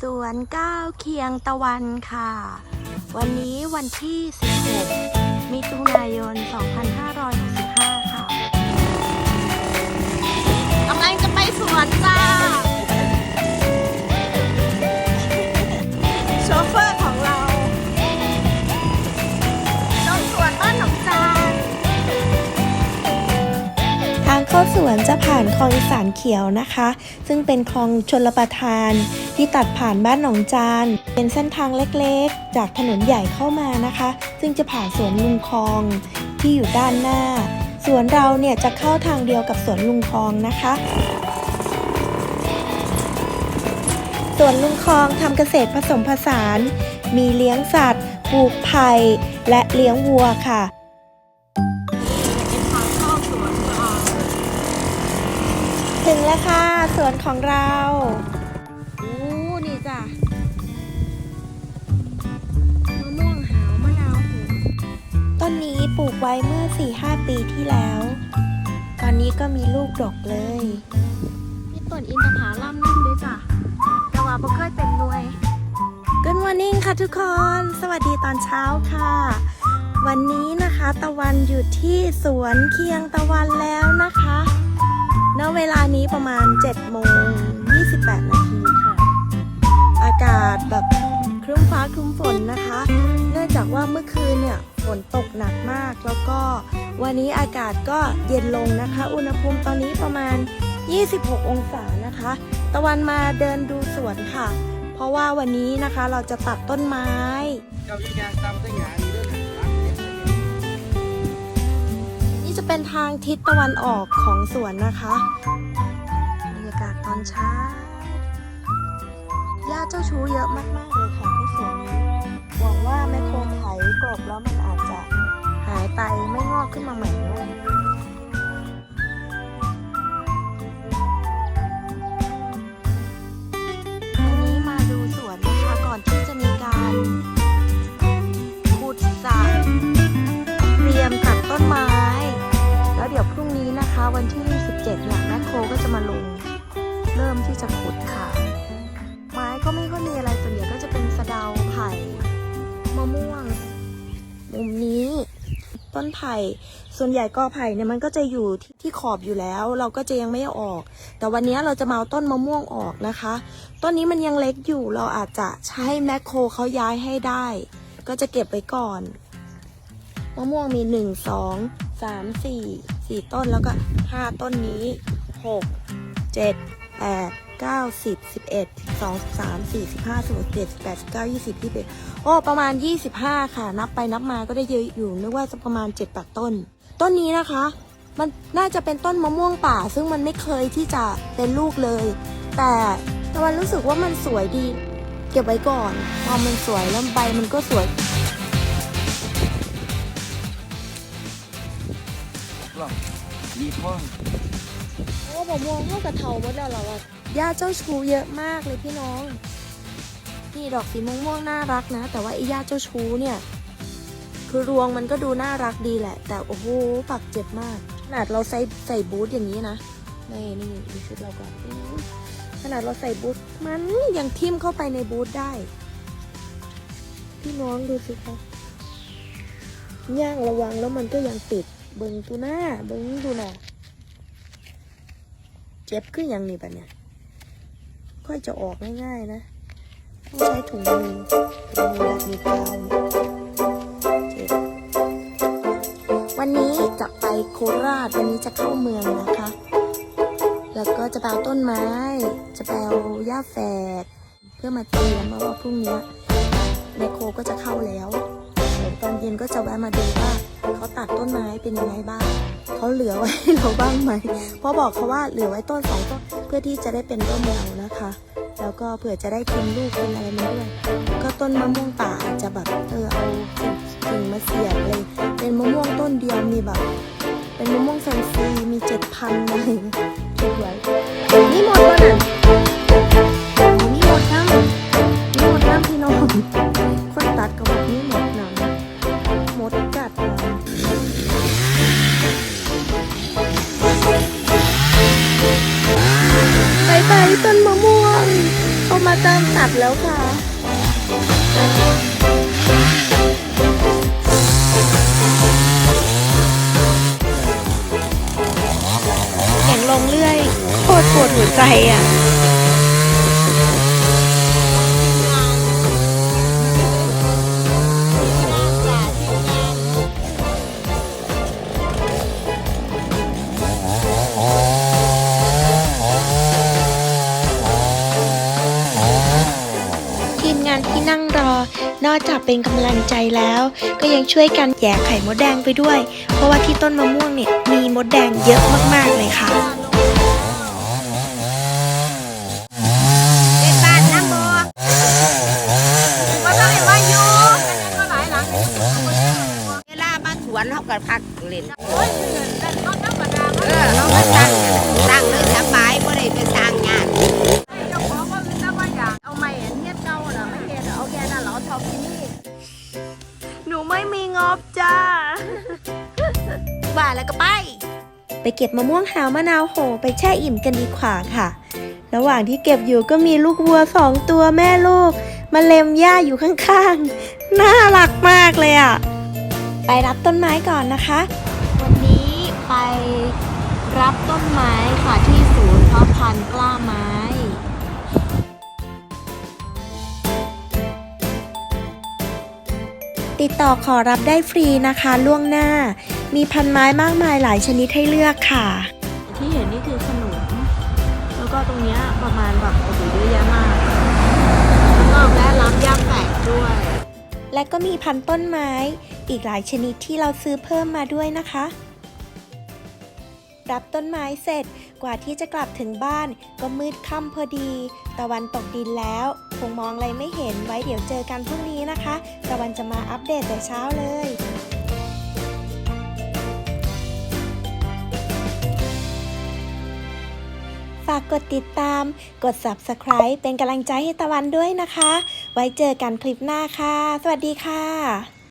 สวนก้าวเคียงตะวันค่ะ วันนี้วันที่ 16 มิถุนายน 2565 ค่ะกำลังจะไปสวนจ้า ลองอีสานเขียวนะคะ ซึ่งเป็นคลองชลประทาน ที่ตัดผ่านบ้านหนองจาน เป็นเส้นทางเล็กๆ จากถนนใหญ่เข้ามานะคะ ซึ่งจะผ่านสวนลุงคลองที่อยู่ด้านหน้า สวนเราเนี่ยจะเข้าทางเดียวกับสวนลุงคลองนะคะสวนลุงคลองทำเกษตรผสมผสาน มีเลี้ยงสัตว์ ปลูกไผ่และเลี้ยงวัวค่ะ ถึงแล้วค่ะสวนของเราโอ้นี่จ้ะมะม่วงหาวมะนาวโหต้นนี้ปลูกไว้เมื่อ 4-5 ปีที่แล้ว ตอนนี้ก็มีลูกดกเลยมีต้นอินทผลัมนั่นด้วยจ้ะแต่ว่าบ่เคยเป็นหน่วย Good morning ค่ะทุกคน สวัสดีตอนเช้าค่ะ วันนี้นะคะตะวันอยู่ที่สวนเคียงตะวันแล้วนะคะณเวลานี้ประมาณ7โมง28 นาทีค่ะ อากาศแบบครึ้มฟ้าครึ้มฝนนะคะ เนื่องจากว่าเมื่อคืนเนี่ยฝนตกหนักมาก แล้วก็วันนี้อากาศก็เย็นลงนะคะ อุณหภูมิตอนนี้ประมาณ 26 องศานะคะ ตะวันมาเดินดูสวนค่ะ เพราะว่าวันนี้นะคะเราจะตัดต้นไม้ก้าอี้ยางตำตั้งาน เป็นทางทิศตะวันออกของสวนนะคะบรรยากาศตอนเช้าหญ้าเจ้าชู้เยอะมากๆเลยค่ะที่สวนนี้หวังว่าแมคโครไถกลบแล้วมันอาจจะหายไปไม่งอกขึ้นมาใหม่ด้วย วันที่ 17 เนี่ยแมคโครก็จะมาลงเริ่มที่จะขุดค่ะ ไม้ก็ไม่ค่อยมีอะไรส่วนใหญ่ก็จะเป็นสะเดาไผ่มะม่วง มุมนี้ ต้นไผ่ ส่วนใหญ่กอไผ่เนี่ยมันก็จะอยู่ที่ที่ขอบอยู่แล้ว เราก็จะยังไม่อออกแต่วันนี้เราจะมาเอาต้นมะม่วงออกนะคะ ต้นนี้มันยังเล็กอยู่เราอาจจะใช้แมคโครเขาย้ายให้ได้ ก็จะเก็บไว้ก่อน มะม่วงมีหนึ่งสองสามสี่ สี่ต้นแล้วก็ห้าต้นนี้หกเจ็ดแปดเก้าสิบสิบเอ็ดสองสามสี่สิบห้าสิบหกเจ็ดสิบแปดสิบเก้ายี่สิบยี่สิบเอ็ดโอ้ประมาณยี่สิบห้าค่ะ นับไปนับมาก็ได้เยอะอยู่นึกว่าจะประมาณเจ็ดแปดต้น ต้นนี้นะคะ มันน่าจะเป็นต้นมะม่วงป่า ซึ่งมันไม่เคยที่จะเป็นลูกเลย แต่ตะวันรู้สึกว่ามันสวยดี เก็บไว้ก่อนพอมันสวยแล้วใบมันก็สวย มีท่องโอ้ผมมองเข้ากับเถาหมดแล้วเหรอะย่าเจ้าชู้เยอะมากเลยพี่น้อง นี่ดอกสีม่วงม่วงน่ารักนะ แต่ว่าไอ้ย่าเจ้าชู้เนี่ย คือรวงมันก็ดูน่ารักดีแหละ แต่โอ้โหปักเจ็บมาก ขนาดเราใส่ใส่บูทอย่างนี้นะนี่นี่ดูชุดเราก่อนขนาดเราใส่บูทมันยังทิ่มเข้าไปในบูทได้ พี่น้องดูสิคะย่างระวังแล้วมันก็ยังติด เบิ้งตูหน้าเบิ้งดูหน่ะเจ็บขึ้นยังนี่ปะเนี่ย ค่อยจะออกง่ายๆนะต้องใช้ถุงมือถุงมือแบบมีกาวเนี่ยเจ็บวันนี้จะไปโคราชวันนี้จะเข้าเมืองนะคะ แล้วก็จะไปเอาต้นไม้ จะไปเอาหญ้าแฝกเพื่อมาเตรียมเพราะว่าพรุ่งนี้แมคโครก็จะเข้าแล้วตอนเย็นก็จะแวะมาดูว่า เขาตัดต้นไม้เป็นยังไงบ้างเขาเหลือไว้ให้เราบ้างไหมเพราะบอกเขาว่าเหลือไว้ต้นสองต้นเพื่อที่จะได้เป็นร่มเงานะคะ แล้วก็เผื่อจะได้กินลูกกินอะไรมาด้วยก็ต้นมะม่วงป่าอาจจะแบบเออเอากิ่งมาเสียบเลย เป็นมะม่วงต้นเดียวมีแบบ เป็นมะม่วงแฟนซีมีเจ็ดพันอะไรเงี้ยคิดไว้นี่หมดแล้วนะโอ้นี่หมดน้ำนี่หมดน้ำพี่น้องคนตัดก็บอกนี่หมดน้ำ ไปต้นมะม่วงเขามามาตามตัดแล้วค่ะ งานที่นั่งรอ นอกจากเป็นกำลังใจแล้ว ก็ยังช่วยกันแย่ไข่มดแดงไปด้วย เพราะว่าที่ต้นมะม่วงเนี่ยมีมดแดงเยอะมากๆเลยค่ะเป็นบ้านน้ำบ่ว่าต้องให้ว่าอยู่ก็หลายหลังเวลามาสวนเขาก็พักเล่น เก็บมะม่วงหาวมะนาวโหไปแช่อิ่มกันดีกว่าค่ะ ระหว่างที่เก็บอยู่ก็มีลูกวัวสองตัวแม่ลูกมาเล็มหญ้าอยู่ข้างๆ น่ารักมากเลยอะ ไปรับต้นไม้ก่อนนะคะ วันนี้ไปรับต้นไม้ค่ะที่ศูนย์เพาะพันธุ์กล้าไม้ติดต่อขอรับได้ฟรีนะคะล่วงหน้า มีพันไม้มากมายหลายชนิดให้เลือกค่ะ ที่เห็นนี่คือขนม แล้วก็ตรงเนี้ยประมาณแบบโอ้โหเยอะแยะมากแล้วก็แวะรับย่างแตกด้วย และก็มีพันธุ์ต้นไม้อีกหลายชนิดที่เราซื้อเพิ่มมาด้วยนะคะ รับต้นไม้เสร็จกว่าที่จะกลับถึงบ้านก็มืดค่ำพอดี ตะวันตกดินแล้ว คงมองอะไรไม่เห็นไว้เดี๋ยวเจอกันพรุ่งนี้นะคะ ตะวันจะมาอัปเดตแต่เช้าเลยากกดติดตาม กด subscribe เป็นกำลังใจให้ตะวันด้วยนะคะ ไว้เจอกันคลิปหน้าค่ะ สวัสดีค่ะ